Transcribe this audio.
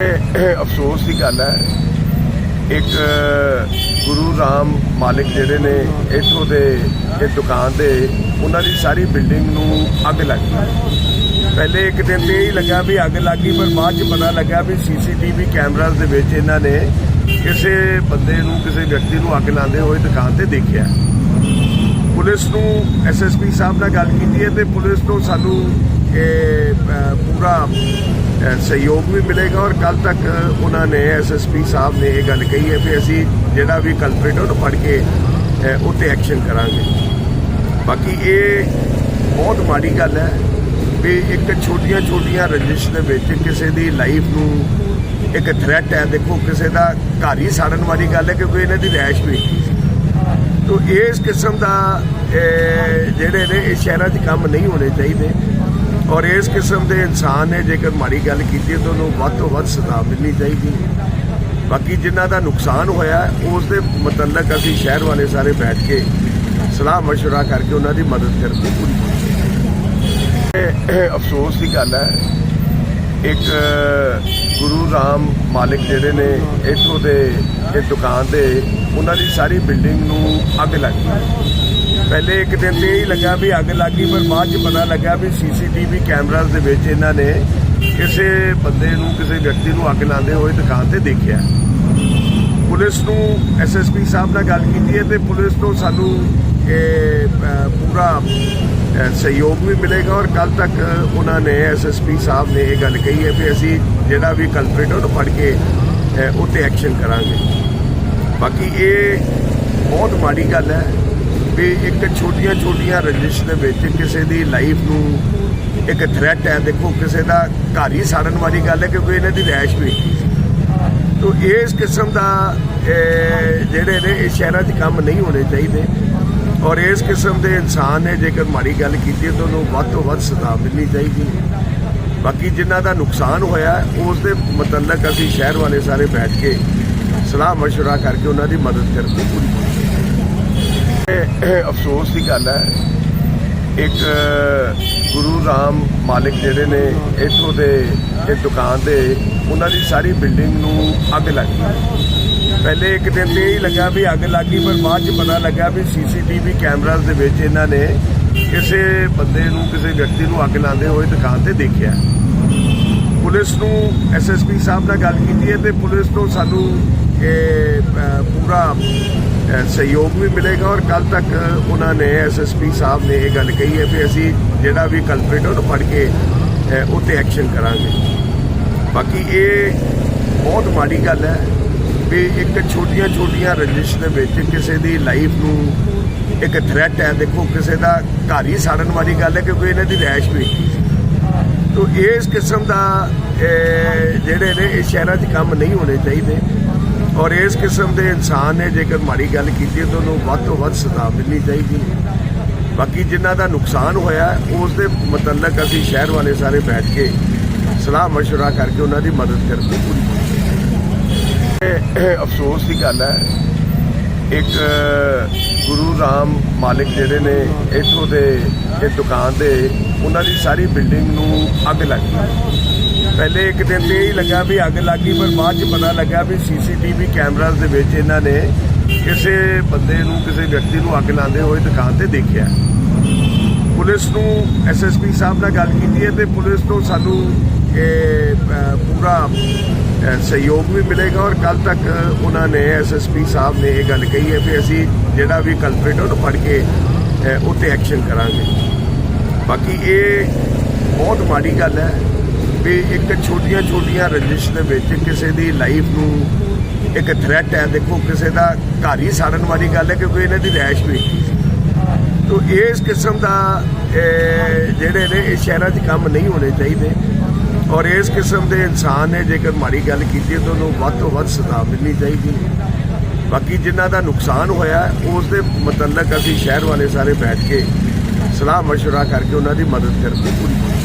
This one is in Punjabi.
ਇਹ ਅਫਸੋਸ ਦੀ ਗੱਲ ਹੈ। ਇੱਕ ਗੁਰੂ ਰਾਮ ਮਾਲਿਕ ਜਿਹੜੇ ਨੇ ਇੱਥੋਂ ਦੇ ਇਹ ਦੁਕਾਨ ਦੇ, ਉਹਨਾਂ ਦੀ ਸਾਰੀ ਬਿਲਡਿੰਗ ਨੂੰ ਅੱਗ ਲੱਗ ਗਈ। ਪਹਿਲੇ ਇੱਕ ਦਿਨ ਤੇ ਹੀ ਲੱਗਾ ਵੀ ਅੱਗ ਲੱਗ ਗਈ, ਪਰ ਬਾਅਦ ਚ ਪਤਾ ਲੱਗਾ ਵੀ ਸੀਸੀਟੀਵੀ ਕੈਮਰਾਜ਼ ਦੇ ਵਿੱਚ ਇਹਨਾਂ ਨੇ ਕਿਸੇ ਬੰਦੇ ਨੂੰ, ਕਿਸੇ ਵਿਅਕਤੀ ਨੂੰ ਅੱਗ ਲਾਉਂਦੇ ਹੋਏ ਦੁਕਾਨ ਤੇ ਦੇਖਿਆ। ਪੁਲਿਸ ਨੂੰ ਐਸਐਸਪੀ ਸਾਹਿਬ ਨਾਲ ਗੱਲ ਕੀਤੀ ਹੈ ਤੇ ਪੁਲਿਸ ਤੋਂ ਸਾਨੂੰ ਇਹ ਪੂਰਾ ਸਹਿਯੋਗ ਵੀ ਮਿਲੇਗਾ ਔਰ ਕੱਲ ਤੱਕ ਉਹਨਾਂ ਨੇ ਐਸਐਸਪੀ ਸਾਹਿਬ ਨੇ ਇਹ ਗੱਲ ਕਹੀ ਹੈ ਵੀ ਅਸੀਂ ਜਿਹੜਾ ਵੀ ਕਲਪਰੇਟ ਉਹਨੂੰ ਫੜ ਕੇ ਉੱਤੇ ਐਕਸ਼ਨ ਕਰਾਂਗੇ। ਬਾਕੀ ਇਹ ਬਹੁਤ ਮਾੜੀ ਗੱਲ ਹੈ ਵੀ ਇੱਕ ਛੋਟੀਆਂ ਛੋਟੀਆਂ ਰੰਜਿਸ਼ ਦੇ ਵਿੱਚ ਕਿਸੇ ਦੀ ਲਾਈਫ ਨੂੰ ਇੱਕ ਥ੍ਰੈਟ ਹੈ। ਦੇਖੋ, ਕਿਸੇ ਦਾ ਘਰ ਹੀ ਸਾੜਨ ਵਾਲੀ ਗੱਲ ਹੈ ਕਿਉਂਕਿ ਇਹਨਾਂ ਦੀ ਰੈਸ਼ ਵੀ ਤੋ ਇਸ ਕਿਸਮ ਦਾ ਜਿਹੜੇ ਨੇ, ਇਹ ਸ਼ਹਿਰਾਂ 'ਚ ਕੰਮ ਨਹੀਂ ਹੋਣੇ ਚਾਹੀਦੇ। ਔਰ ਇਸ ਕਿਸਮ ਦੇ ਇਨਸਾਨ ਨੇ ਜੇਕਰ ਮਾੜੀ ਗੱਲ ਕੀਤੀ ਹੈ ਤਾਂ ਉਹਨੂੰ ਵੱਧ ਤੋਂ ਵੱਧ ਸਜ਼ਾ ਮਿਲਣੀ ਚਾਹੀਦੀ ਹੈ ਬਾਕੀ ਜਿਨ੍ਹਾਂ ਦਾ ਨੁਕਸਾਨ ਹੋਇਆ ਹੈ, ਉਸ ਦੇ ਮੁਤਲਕ ਅਸੀਂ ਸ਼ਹਿਰ ਵਾਲੇ ਸਾਰੇ ਬੈਠ ਕੇ ਸਲਾਹ مشورہ ਕਰਕੇ ਉਹਨਾਂ ਦੀ ਮਦਦ ਕਰਨ ਦੀ ਪੂਰੀ ਕੋਸ਼ਿਸ਼ ਇਹ ਇਹ ਅਫਸੋਸ ਦੀ ਗੱਲ ਹੈ ਇੱਕ ਗੁਰੂ ਰਾਮ ਮਾਲਿਕ ਜਿਹੜੇ ਨੇ ਇੱਥੋਂ ਦੇ ਇਹ ਦੁਕਾਨ ਦੇ ਉਹਨਾਂ ਦੀ ਸਾਰੀ ਬਿਲਡਿੰਗ ਨੂੰ ਅੱਗ ਲੱਗ ਗਈ ਪਹਿਲੇ ਇੱਕ ਦਿਨ ਤੇ ਹੀ ਲੱਗਾ ਵੀ ਅੱਗ ਲੱਗ ਗਈ, ਪਰ ਬਾਅਦ ਚ ਪਤਾ ਲੱਗਾ ਵੀ ਸੀਸੀਟੀਵੀ ਕੈਮਰਾਜ਼ ਦੇ ਵਿੱਚ ਇਹਨਾਂ ਨੇ ਕਿਸੇ ਬੰਦੇ ਨੂੰ, ਕਿਸੇ ਵਿਅਕਤੀ ਨੂੰ ਅੱਗ ਲਾਉਂਦੇ ਹੋਏ ਦੁਕਾਨ ਤੇ ਦੇਖਿਆ। ਪੁਲਿਸ ਨੂੰ ਐਸਐਸਪੀ ਸਾਹਿਬ ਨਾਲ ਗੱਲ ਕੀਤੀ ਹੈ ਤੇ ਪੁਲਿਸ ਤੋਂ ਸਾਨੂੰ ਇਹ ਪੂਰਾ ਸਹਿਯੋਗ ਵੀ ਮਿਲੇਗਾ ਔਰ ਕੱਲ ਤੱਕ ਉਹਨਾਂ ਨੇ ਐਸਐਸਪੀ ਸਾਹਿਬ ਨੇ ਇਹ ਗੱਲ ਕਹੀ ਹੈ ਵੀ ਅਸੀਂ ਜਿਹੜਾ ਵੀ ਕਲਪਰੇਟ ਉਹਨੂੰ ਫੜ ਕੇ ਉਹ ਤੇ ਐਕਸ਼ਨ ਕਰਾਂਗੇ। ਬਾਕੀ ਇਹ ਬਹੁਤ ਮਾੜੀ ਗੱਲ ਹੈ ਵੀ ਇੱਕ ਛੋਟੀਆਂ ਛੋਟੀਆਂ ਰੰਜਿਸ਼ ਦੇ ਵਿੱਚ ਕਿਸੇ ਦੀ ਲਾਈਫ ਨੂੰ ਇੱਕ ਥ੍ਰੈਟ ਹੈ ਦੇਖੋ ਕਿਸੇ ਦਾ ਘਰ ਹੀ ਸਾੜਨ ਵਾਲੀ ਗੱਲ ਹੈ ਕਿਉਂਕਿ ਇਹਨਾਂ ਦੀ ਰੈਸ਼ ਵੀ ਤੋ ਇਸ ਕਿਸਮ ਦਾ ਇਹ, ਜਿਹੜੇ ਨੇ ਇਹ ਸ਼ਹਿਰਾਂ 'ਚ ਕੰਮ ਨਹੀਂ ਹੋਣੇ ਚਾਹੀਦੇ ਔਰ ਇਸ ਕਿਸਮ ਦੇ ਇਨਸਾਨ ਨੇ ਜੇਕਰ ਮਾੜੀ ਗੱਲ ਕੀਤੀ ਹੈ ਤਾਂ ਉਹਨੂੰ ਵੱਧ ਤੋਂ ਵੱਧ ਸਜ਼ਾ ਮਿਲਣੀ ਚਾਹੀਦੀ ਹੈ ਬਾਕੀ ਜਿਨ੍ਹਾਂ ਦਾ ਨੁਕਸਾਨ ਹੋਇਆ ਹੈ, ਉਸ ਦੇ ਮੁਤਲਕ ਅਸੀਂ ਸ਼ਹਿਰ ਵਾਲੇ ਸਾਰੇ ਬੈਠ ਕੇ ਸਲਾਹ مشورہ ਕਰਕੇ ਉਹਨਾਂ ਦੀ ਮਦਦ ਕਰਨ ਦੀ ਪੂਰੀ ਕੋਸ਼ਿਸ਼ ਇਹ ਇਹ ਅਫਸੋਸ ਦੀ ਗੱਲ ਹੈ। ਇੱਕ ਗੁਰੂ ਰਾਮ ਮਾਲਿਕ ਜਿਹੜੇ ਨੇ ਇੱਥੋਂ ਦੇ, ਇਹ ਦੁਕਾਨ ਦੇ, ਉਹਨਾਂ ਦੀ ਸਾਰੀ ਬਿਲਡਿੰਗ ਨੂੰ ਅੱਗ ਲੱਗ ਗਈ। ਪਹਿਲੇ ਇੱਕ ਦਿਨ ਤੇ ਹੀ ਲੱਗਾ ਵੀ ਅੱਗ ਲੱਗ ਗਈ, ਪਰ ਬਾਅਦ ਚ ਪਤਾ ਲੱਗਾ ਵੀ ਸੀਸੀਟੀਵੀ ਕੈਮਰਾਜ਼ ਦੇ ਵਿੱਚ ਇਹਨਾਂ ਨੇ ਕਿਸੇ ਬੰਦੇ ਨੂੰ, ਕਿਸੇ ਵਿਅਕਤੀ ਨੂੰ ਅੱਗ ਲਾਉਂਦੇ ਹੋਏ ਦੁਕਾਨ ਤੇ ਦੇਖਿਆ। ਪੁਲਿਸ ਨੂੰ ਐਸਐਸਪੀ ਸਾਹਿਬ ਨਾਲ ਗੱਲ ਕੀਤੀ ਹੈ ਤੇ ਪੁਲਿਸ ਤੋਂ ਸਾਨੂੰ ਇਹ ਪੂਰਾ ਸਹਿਯੋਗ ਵੀ ਮਿਲੇਗਾ ਔਰ ਕੱਲ ਤੱਕ ਉਹਨਾਂ ਨੇ ਐਸਐਸਪੀ ਸਾਹਿਬ ਨੇ ਇਹ ਗੱਲ ਕਹੀ ਹੈ ਵੀ ਅਸੀਂ ਜਿਹੜਾ ਵੀ ਕਲਪਰੇਟ ਉਹਨੂੰ ਫੜ ਕੇ ਅ, ਉਹ ਤੇ ਐਕਸ਼ਨ ਕਰਾਂਗੇ। ਬਾਕੀ ਇਹ ਬਹੁਤ ਮਾੜੀ ਗੱਲ ਹੈ ਵੀ ਇੱਕ ਛੋਟੀਆਂ ਛੋਟੀਆਂ ਰੰਜਿਸ਼ ਦੇ ਵਿੱਚ ਕਿਸੇ ਦੀ ਲਾਈਫ ਨੂੰ ਇੱਕ ਥ੍ਰੈਟ ਹੈ। ਦੇਖੋ ਕਿਸੇ ਦਾ ਘਰ ਹੀ ਸਾੜਨ ਵਾਲੀ ਗੱਲ ਹੈ ਕਿਉਂਕਿ ਇਹਨਾਂ ਦੀ ਰੈਸ਼ ਵੀ ਤੋ ਇਸ ਕਿਸਮ ਦਾ ਜਿਹੜੇ ਨੇ ਇਹ ਸ਼ਹਿਰਾਂ 'ਚ ਕੰਮ ਨਹੀਂ ਹੋਣੇ ਚਾਹੀਦੇ। ਔਰ ਇਸ ਕਿਸਮ ਦੇ ਇਨਸਾਨ ਨੇ ਜੇਕਰ ਮਾੜੀ ਗੱਲ ਕੀਤੀ ਹੈ ਤਾਂ ਉਹਨੂੰ ਵੱਧ ਤੋਂ ਵੱਧ ਸਜ਼ਾ ਮਿਲਣੀ ਚਾਹੀਦੀ ਹੈ ਬਾਕੀ ਜਿਨ੍ਹਾਂ ਦਾ ਨੁਕਸਾਨ ਹੋਇਆ ਹੈ, ਉਸ ਦੇ ਮੁਤਲਕ ਅਸੀਂ ਸ਼ਹਿਰ ਵਾਲੇ ਸਾਰੇ ਬੈਠ ਕੇ ਸਲਾਹ مشورہ ਕਰਕੇ ਉਹਨਾਂ ਦੀ ਮਦਦ ਕਰਨ ਦੀ ਪੂਰੀ ਕੋਸ਼ਿਸ਼ ਇਹ ਇਹ ਅਫਸੋਸ ਦੀ ਗੱਲ ਹੈ ਇੱਕ ਗੁਰੂ ਰਾਮ ਮਾਲਿਕ ਜਿਹੜੇ ਨੇ ਇੱਥੋਂ ਦੇ ਇਹ ਦੁਕਾਨ ਦੇ ਉਹਨਾਂ ਦੀ ਸਾਰੀ ਬਿਲਡਿੰਗ ਨੂੰ ਅੱਗ ਲੱਗ ਗਈ ਪਹਿਲੇ ਇੱਕ ਦਿਨ ਤੇ ਹੀ ਲੱਗਾ ਵੀ ਅੱਗ ਲੱਗ ਗਈ ਪਰ ਬਾਅਦ ਚ ਪਤਾ ਲੱਗਾ ਵੀ ਸੀਸੀਟੀਵੀ ਕੈਮਰਾਜ਼ ਦੇ ਵਿੱਚ ਇਹਨਾਂ ਨੇ ਕਿਸੇ ਬੰਦੇ ਨੂੰ ਕਿਸੇ ਵਿਅਕਤੀ ਨੂੰ ਅੱਗ ਲਾਉਂਦੇ ਹੋਏ ਦੁਕਾਨ ਤੇ ਦੇਖਿਆ। ਪੁਲਿਸ ਨੂੰ ਐਸਐਸਪੀ ਸਾਹਿਬ ਨਾਲ ਗੱਲ ਕੀਤੀ ਹੈ ਤੇ ਪੁਲਿਸ ਤੋਂ ਸਾਨੂੰ ਇਹ ਪੂਰਾ ਸਹਿਯੋਗ ਵੀ ਮਿਲੇਗਾ ਔਰ ਕੱਲ ਤੱਕ ਉਹਨਾਂ ਨੇ ਐਸਐਸਪੀ ਸਾਹਿਬ ਨੇ ਇਹ ਗੱਲ ਕਹੀ ਹੈ ਵੀ ਅਸੀਂ ਜਿਹੜਾ ਵੀ ਕਲਪਰੇਟ ਉਹਨੂੰ ਫੜ ਕੇ ਅ, ਉਹ ਤੇ ਐਕਸ਼ਨ ਕਰਾਂਗੇ। ਬਾਕੀ ਇਹ ਬਹੁਤ ਮਾੜੀ ਗੱਲ ਹੈ ਵੀ ਇੱਕ ਛੋਟੀਆਂ ਛੋਟੀਆਂ ਰੰਜਿਸ਼ ਦੇ ਵਿੱਚ ਕਿਸੇ ਦੀ ਲਾਈਫ ਨੂੰ ਇੱਕ ਥ੍ਰੈਟ ਹੈ ਦੇਖੋ ਕਿਸੇ ਦਾ ਘਰ ਹੀ ਸਾੜਨ ਵਾਲੀ ਗੱਲ ਹੈ ਕਿਉਂਕਿ ਇਹਨਾਂ ਦੀ ਰੈਸ਼ ਵੀ ਤੋ ਇਸ ਕਿਸਮ ਦਾ ਇਹ, ਜਿਹੜੇ ਨੇ ਇਹ ਸ਼ਹਿਰਾਂ 'ਚ ਕੰਮ ਨਹੀਂ ਹੋਣੇ ਚਾਹੀਦੇ ਔਰ ਇਸ ਕਿਸਮ ਦੇ ਇਨਸਾਨ ਨੇ ਜੇਕਰ ਮਾੜੀ ਗੱਲ ਕੀਤੀ ਹੈ ਤਾਂ ਉਹਨੂੰ ਵੱਧ ਤੋਂ ਵੱਧ ਸਜ਼ਾ ਮਿਲਣੀ ਚਾਹੀਦੀ ਹੈ ਬਾਕੀ ਜਿਨ੍ਹਾਂ ਦਾ ਨੁਕਸਾਨ ਹੋਇਆ ਹੈ, ਉਸ ਦੇ ਮੁਤਲਕ ਅਸੀਂ ਸ਼ਹਿਰ ਵਾਲੇ ਸਾਰੇ ਬੈਠ ਕੇ ਸਲਾਹ مشورہ ਕਰਕੇ ਉਹਨਾਂ ਦੀ ਮਦਦ ਕਰਨ ਦੀ ਪੂਰੀ ਕੋਸ਼ਿਸ਼